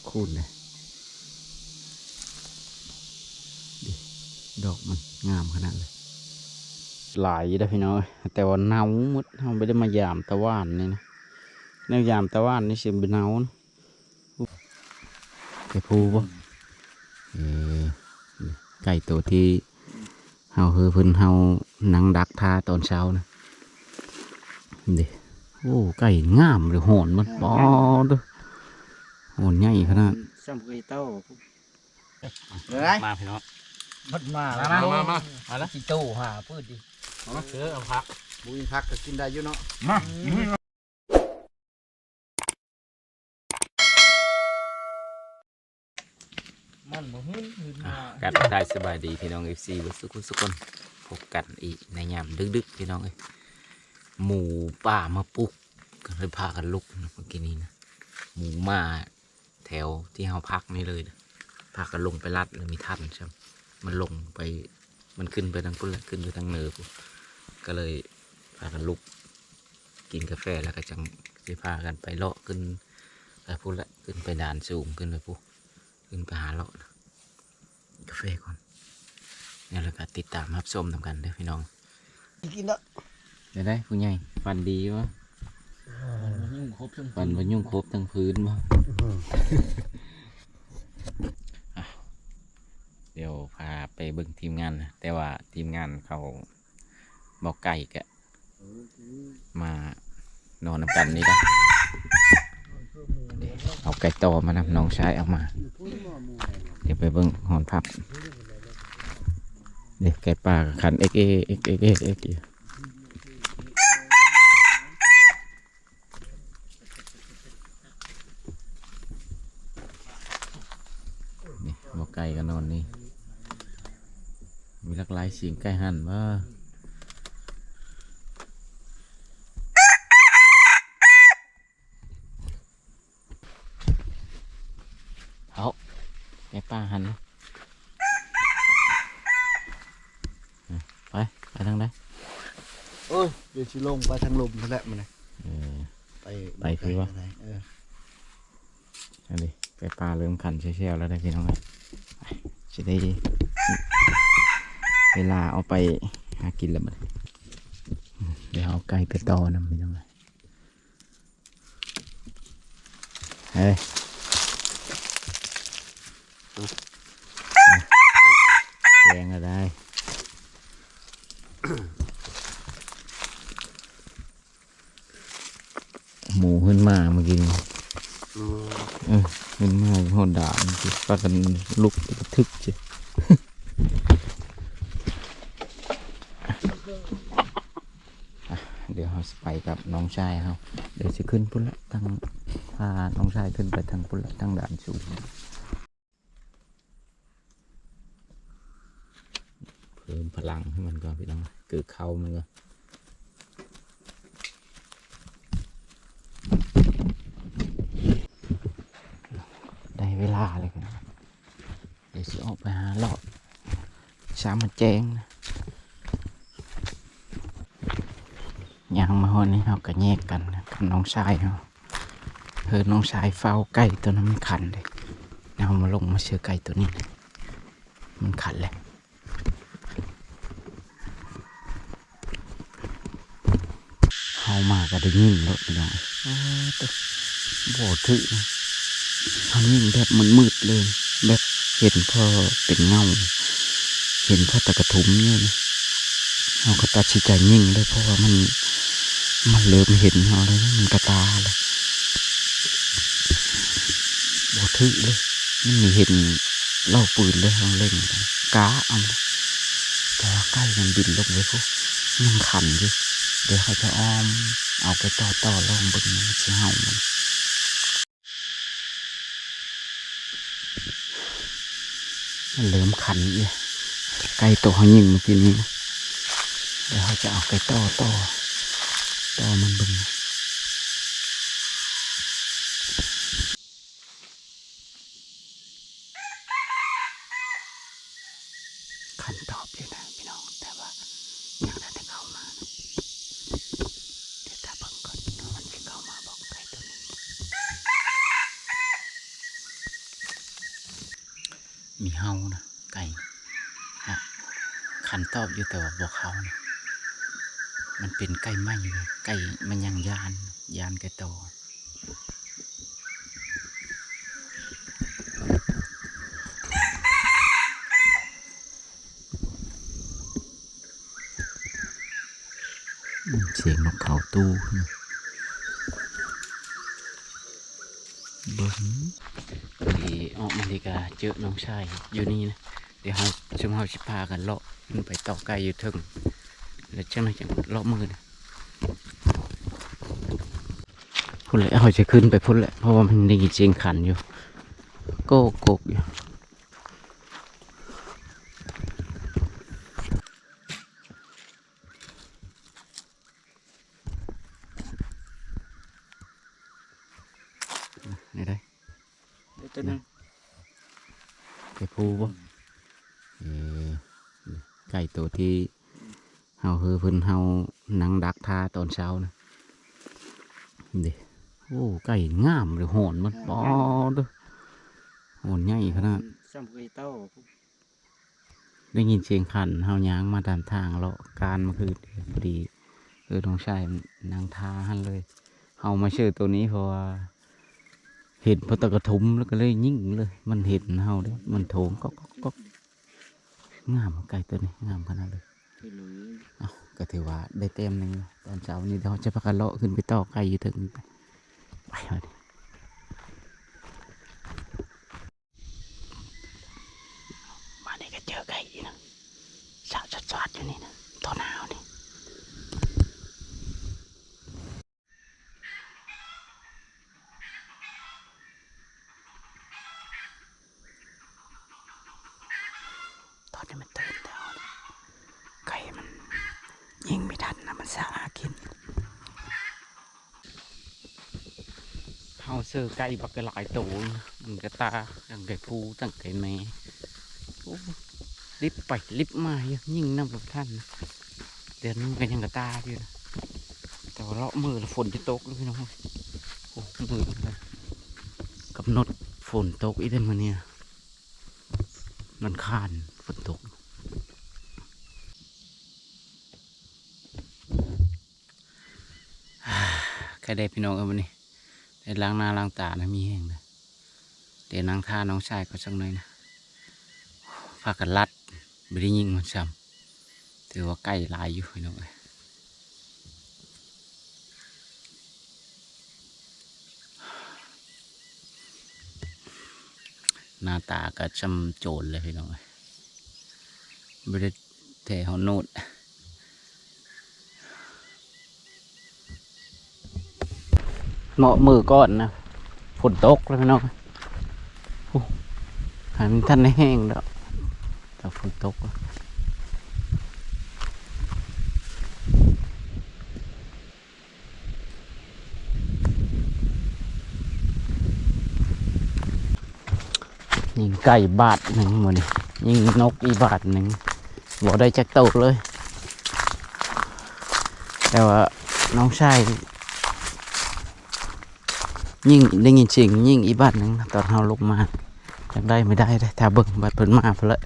อกคูณเลยดดอกมันงามขนาดเลยหลายอยู่เด้พี่น้องเอ้ยแต่ว่าเนาหมดเราไม่ได้มายามตะวันนี่นะแนวยามตะวันนี่สิเป็นเนานะไก่พูบ่เออไก่ตัวที่เฮาเฮือเพิ่นเฮานังดักท่าตอนเช้านะนี่โอ้ไก่งามเลยหอนมันปอด้อห อนใหญ่ขนาดซัมกุยเต้ามาพี่น้องมันมามามามามามาแล้วสิโต้หาพืชดิเออเอาพักบุญพักก็กินได้อยู่เนาะมามันบ่หื้นหื้นมากันได้สบายดีพี่น้องเอฟซีวัสุกุสุกคนพบกันอีกในยามดึกๆพี่น้องเอ้ยหมูป่ามาปลุกก็เลยพากันลุกนะเมื่อกี้นี้นะหมูมา แถวที่เฮาพักนี่เลยนะพากันลงไปลัดแล้วมีท่านใช่ไหมมันลงไปมันขึ้นไปทางพุ่นแหละขึ้นไปทางเหนือพุ่นก็เลยพากันลุกกินกาแฟแล้วก็จังสิพากันไปเลาะขึ้นไปพุ่นละขึ้นไปด่านสูงขึ้นไปพุ่นขึ้นไปหาเลาะนะกาแฟก่อนเนี่ยแล้วก็ติดตามรับชมทำกันเด้อพี่น้องกินแล้วเดี๋ยวได้ผู้ใหญ่ฟันดีวะมันยุ่งครบทั้งฟันวันยุ่งครบทั้งพื้นวะอะ เดี๋ยวพาไปเบิ่งทีมงานนะแต่ว่าทีมงานเขาบอกไก่กะมานอนนำกันนี่นะเอาไก่ต่อมานำน้องชายเอามา เดี๋ยวไปเบิ่งหอนพับ เด็กไก่ป่าขันเอ็กเอเอ็กเอ็กเอ็กเอ็กอยู่นี่บอ กไก่กันนอนนี่ มีหลากหลายเสียงไก่หันว่าเอาไก่ป่าหันไป ไปทางไหนโอ้ยเดี๋ยวชิลงไปทางลมนั่นแหละมันนะเออไปไปคือวะเอออันนี้ไปปลาเริ่มขันเชี่ยวๆแล้วได้พี่น้องเลยไป จะได้เวลาเอาไปหากินแล้วมันเดี๋ยวเอาไก่ไปต่อนำพี่น้องเลยเฮ้ยแกงก็ได้หมูขึ้นมาเมื่อกี้นี้อืมเออขึ้นมา หอนด่านปากันลุกกระทึกจิอะเดี๋ยวเราไปกับน้องชายเขาเดี๋ยวสิขึ้นพุ่นละทางพาน้องชายขึ้นไปทางพุ่นละทางด่านสูงเพิ่มพลังให้มันก่อนพี่น้องเกิดเข้ามันก่อน ได้เวลาเลยกันเดี๋ยวสิออกไปหาหลอด สามมันแจงนะยางมาหอนี่เราก็แยกกันนะกับน้องชายเราเออน้องชายเฝ้าไก่ตัวนั้นมันขันเลยเรามาลงมาเชื่อไก่ตัวนี้มันขันเลยเข้ามาก็ได้ยินรถไปน้องอ้าวตัวโบถือนะทำยิ่งแบบมันมืดเลย แบบเห็นพอเป็นเงา เห็นพอตะกระทุมเนี่ยนะเราก็ตัดสินใจยิ่งเลยเพราะว่ามันมันเริ่มเห็นเราเลยนมันกระตาเลยบอถือเลยมันมีเห็นเล่าปืนเลยเราเล่นกาเอานะแต่ว่าใกล้มันบินลงเลยพวกยังขันอยู่เดี๋ยวเขาจะอ้อม เอาไปต่อต่อลองบึงมันจะเห่ามันมันเริ่มขันเลย ไก่ตัวเขายิงเมื่อกี้นี้นะเดี๋ยวเขาจะเอาไก่ต่อต่อต่อมันเบึงขันตอบอยู่นะพี่น้อง แต่ว่ายังไม่ได้เข้ามานะเดี๋ยวถ้าเบิ่งก่อนว่ามันจะเข้ามาบอกไก่ตัวนี้ มีเฮานะไก่ฮะขันต อยู่แต่ว่าบอกเขานะมันเป็นไก่ไหมเลยไก่มันยังยาน ยานไก่โตเสียงนกเขาตู้นะเบิ้งพอดีออกมาดีกาเจอน้องชายอยู่นี่นะ เดี๋ยวเราชมเฮาชิพากันเลาะมันไปต่อไกลอยู่ถึงแล้วจังไหนจังเลาะมือนะพุ่นแหละเขาจะขึ้นไปพุ่นแหละเพราะว่ามันได้ยินเสียงขันอยู่ โก้กกอยู่นี่ได้ ตัวนึง ไก่พูบ่เออไก่ตัวที่ เฮาเฮอเพิ่นเฮานังดักทาตอนเช้านะเด้โอ้ไก่งามเลยหอนมันปอเด้อหอนใหญ่ขนาดซ้ำไก่เต้าได้ยินเสียงขันเฮาย้างมาตามทางเลาะการมาคือพอดีเออน้องชายนางทาหันเลยเฮามาเชื่อตัวนี้เพราะว่าเห็นพอตะกระทุมแล้วก็เลยยิ่งเลย มันเห็นเฮาเด้มันโถงก็ก็ก็งามไก่ตัวนี้งามขนาดเลยคือหรือเอา ก็ถือว่าได้เต็มหนึ่งตอนเช้านี้เราจะพากันเลาะขึ้นไปต่อไก่อยู่ถึงไปไปเลยมานี่ก็เจอไก่อีกนะสาวจอดๆอยู่นี่นะตอนหนาวนี่ตอนนี้มันตื่นแล้วนะไก่มัน ยิงไม่ทันนะมันสาหากินเฮาซื้อไก่บักกะหลายตัวนะมันกระตาตั้งไก่ผูตั้งไก่แม่ลิบไปลิบมาอยู่ยิ่งน้ำกับท่านเดือนนึงก็ยังกระตาอยู่นะแต่ว่าเลาะมือฝนจะตกแล้วพี่น้องโอ้มือเลยกำหนดฝนตกอีกแล้วมื้อเนี่ยมันคานฝนตก ใค รได้พี่น้องเออวันนี้ได้ล้างหน้าล้างตานะมีแห้งนะเดี๋ยวนั่งท่าน้องชายก็สักหน่อยนะพากกันลัดไม่ได้ยิงมันซ้ำถือว่าใกล้ลายอยู่พี่น้องเอ้ยหน้าตาก็จำโจรเลยพี่น้องเอ้ยไม่ได้เทเขาโนด เหมาะมือก่อนนะฝนตกแล้วพี่น้องหันท่านแห้งแล้วแต่ฝนตกยิงไก่บาทหนึ่งหมดยิงนกอีบาทหนึ่งบอกได้จักโตเลย แต่ว่าน้องชาย ยิ่งได้ยินเสียงยิ่งอีบัดหนึงตอนเราลงมาอยากได้ไม่ได้เลยถ้าเบิ่งบัดเพิ่นมาเพละ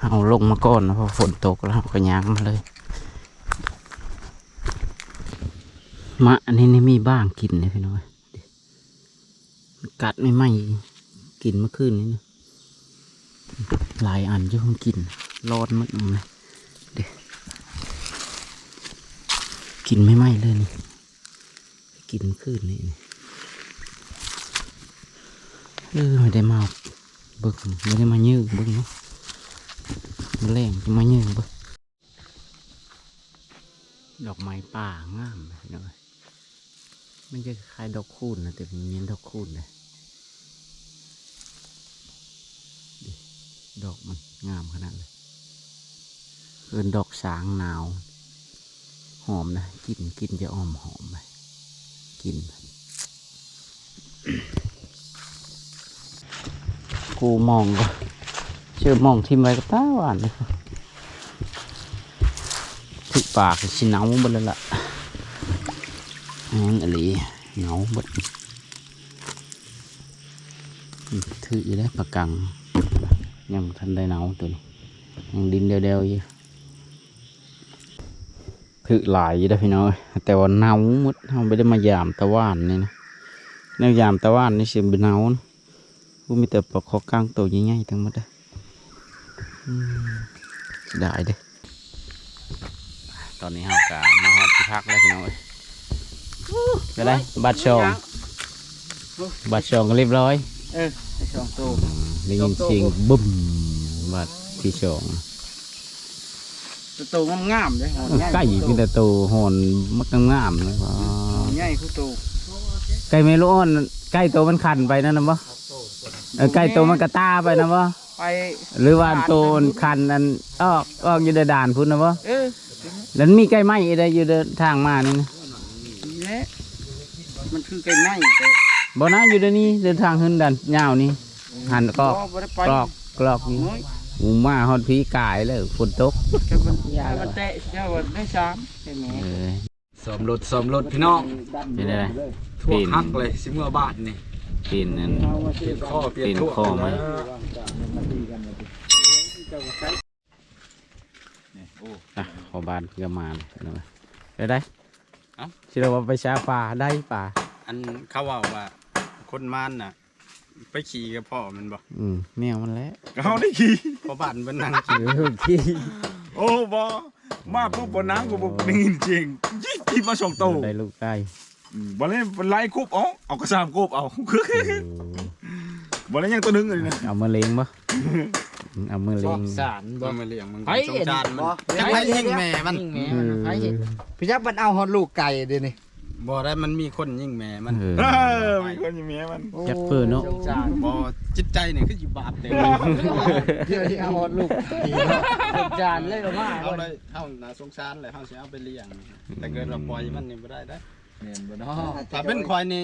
เอาลงมาก่อนนะเพราะฝนตกแล้วก็ยางมาเลยมะอันนี้นี่มีบ้างกินเลยพี่น้อยกัดไม่ไหมกินเมื่อคืนนี้นะหลายอันที่ผมกินรอดหมดเลยเด็กินไม่ไหมเลยนี่กินเมื่อคืนนี้นี่ เออไม่ได้มาเบิกไม่ได้มายืงเบิกเนาะมาแรงจะมายืงเบิกดอกไม้ป่างามเลยนะมันจะคล้ายดอกคูณนะแต่เป็นเมียนดอกคูณเลยดอกมันงามขนาดเลยเอินดอกสางหนาว หอมนะกลินกลินจะอ้อมหอมไปกลิน กูมองก็เชื่อมองที่ไว้ก็ตาหวานเลยครับถึกปากสิหนาวหมดเลยล่ะอันนั้นอะไรหนาหมดถืออยู่ได้ปากกังยังบ่ทันได้หนาวตัวนี้ยังดินเดียวๆอยู่ถือหลายอยู่เด้พี่น้อยแต่ว่าหนาวหมดเราไม่ได้มายามตะวันนี่นะแนวยามตะวันนี่สิเป็นหนาวนะ กูมีแต่ปลาคอกลางตัวใหญ่ๆทั้งหมดเลยอืมเสียดายเด้อตอนนี้เรากะมาฮอดที่พักแล้วพี่น้องเอ้ยก็ได้บัตรชองบัตรชองก็เรียบร้อยเออไอ้สองตัวได้ยินเสียงบึ้มบาดที่สองตัวโตงามๆเลยหอนใหญ่ไก่มีแต่ตัวหอนมักงามๆเลยว่าหอนใหญ่คือโตไก่เมลูออนไก่ตัวมันขันไปนั่นนะบ่ เออไก่ตัวมันกระตาไปนะบ่ไปหรือว่าตัวมันขันนั่นออกออกอยู่ในด่านพุ่นนะบ่เออแล้วมีไก่ไม้อะไรอยู่เดินทางมานี่นะนี่แหละมันคือไก่ไม้แต่บ่นะอยู่เดี๋ยวนี้เดินทางขึ้นด่านยาวนี่หันก็บ่ได้ไปกรอกกรอกนี่น้อยหูมาฮอดพีกายเลยฝนตกแค่มันแค่มันแตะเจ้าได้สามใช่ไหมเออสมรถสมรถพี่น้องเป็นอะไรทั่วหักเลยสิเมื่อบาทนี่ ปีนนั่นเปลี่ยนข้อเปลี่ยนเปลี่ยนทั่วข้อไหมอะขอบานเพื่อมาเลยเอาไปได้เอ้าสิเราว่าไปช้าป่าได้ป่าอันเขาว่าว่าคนมานน่ะ ไปขี่กับพ่อมันบอกอืมแมวมันแล้วเขาได้ขี่พ่อบ้านมันนั่งขี่เออขี้โอ้บอมาปุ๊บบนน้ำกูบอกนี่จริงยี่ขี่มาส่งโตได้ลูกได้ บอลเล่นบอลไล่คุบเอาเอากระซามคุบเอาเออบอลเล่นยังตัวหนึงเลยนะเอามือเล็งปะเอามือเล็งสารบ่มันมาเลี้ยงมันไอ้สงสารมันจะไปยิงแม่มันยิงแม่มันไผเห็นพี่ยักษ์มันเอาฮอดลูกไก่เดี๋ยวนี้บอได้มันมีคนยิ่งแม่มันเออเออมีคนยิ่งแม่มันจักเพื่อเนอะสงสารบอจิตใจเนี่ยคืออยู่บาปเต็มเดี๋ยวนี้เอาฮอดลูกไก่เนาะสงสารเลยออกมาเอาเลยเฮาน่าสงสารเลยเฮาสิเอาไปเลี้ยงแต่เกิดเราปล่อยมันนี่บ่ได้ได้อ แม่นบ่เนาะถ้าเป็นควายนี่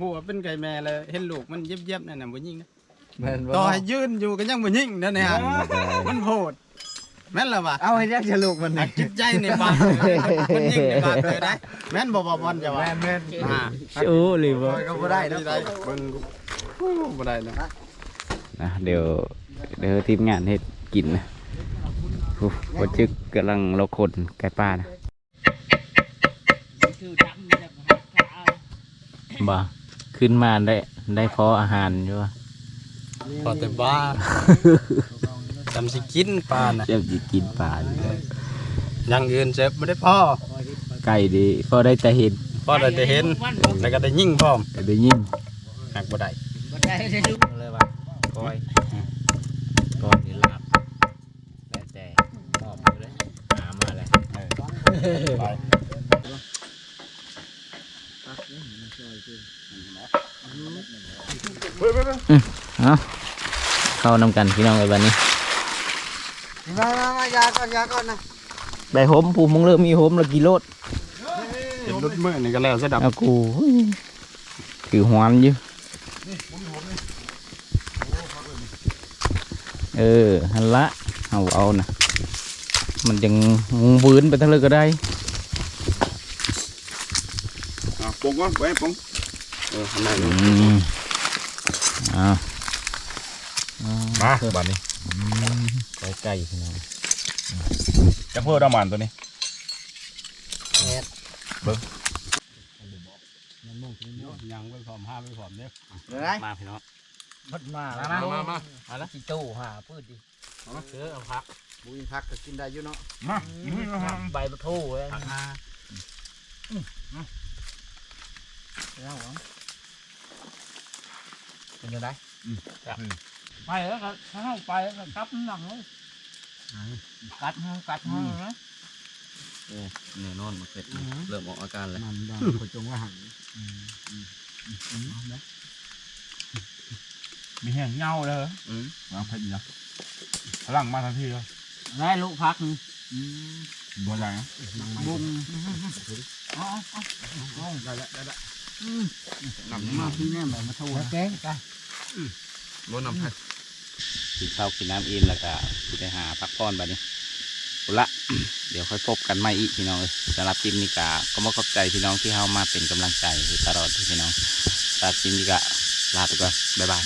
หัวเป็นไก่แม่เลยเห็นลูกมันเย็บๆนั่นน่ะบ่ยิงนะแม่นบ่ต่อเนาะให้ยืนอยู่ก็ยังบ่ยิงนั่นนี่ฮะมันโหดแม่นล่ะวะเอาให้ยักษ์จะลูกมันอะนี่จิตใจนี่บาดเลยมันยิงนี่บาดเลยได้แม่นบ่บ่บอลจะว่าแม่นแม่นอ่าโอ้หรือโอ้ว่ายก็บ่ได้นะได้เบิ่งโอ้บ่ได้นะนะเดี๋ยวเดี๋ยวทีมงานให้กินนะโอ้วัจึกกำลังเราคนไก่ป้านะคือดำแบบขาวบ่ขึ้นมาได้ได้พออาหารอยู่วะพอแต่บ้าจำสิกินปลาน่ะเจ้าจะกินปลาอยู่อยังอื่นเจ็บบ่ได้พอไก่ดีพอได้แต่เห็นพอได้แต่เห็นแล้วก็ได้ยิงพร้อมแต่ได้ยินหักบ่ได้ บ่ได้ได้ลูกเลยว่าคอยก้อนนี่ลาบแต่แต่หอมอยู่เลยหามาเลย ไป เอาเข้านำกันพี่น้องไอ้บันนี้มามามายาก่อนยาก่อนนะได้โหมผูมึงเริ่มมีโหมละกิโลดเห็นรถมือนี่ก็แล้วซะดับเอากูเฮ้ยถือหวานอยู่เออฮันละเอาเอานะมันยังวืนไปทั้งเลยก็ได้ อะป งก่อนไว้ปงเออทำไมอืมเอ่ามาบัดนี้ใกล้ใกล้พี่น้องจะเพิ่มประมาณตัวนี้ยังไม่พร้อมห้าไม่พร้อมเนี่ยเดี๋ยวได้มาพี่น้องมัดมามามามามามามาแล้วจิตู้หาพืชดิเออเอาผักบุญผักก็กินได้อยู่เนาะมาใบปะทูเว้ย แล้วเหรอเป็นยังไงไปแล้วก็ถ้าเฮาไปแล้วก็กลับหลังเลยกัดเฮากัดเฮานะแน่นอนมาเป็ดเริ่มออกอาการแล้วมันบ้าขจงว่าหังมีแห้งเงาเลยเหรอวางเพชรนะพลังมาทันทีเลยได้ลูกพักหนึ่งบัวใหญ่บุ้งอ๋ออ๋ออ๋อได้แล้วได้แล้ว นำมาพี่แม่แบบมาทวแกงกันบ่นำพัดกินข้าวกินน้ำอิ่มแล้วก็ไปหาพักผ่อนบัดนี้เอาละ เดี๋ยวค่อยพบกันใหม่อีกพี่น้องสำหรับคลิปนี้ก็ก็มาขอบใจพี่น้องที่เข้ามาเป็นกำลังใจตลอดพี่น้องสำหรับคลิปนี้ก็ลาไปก่อนบ๊ายบาย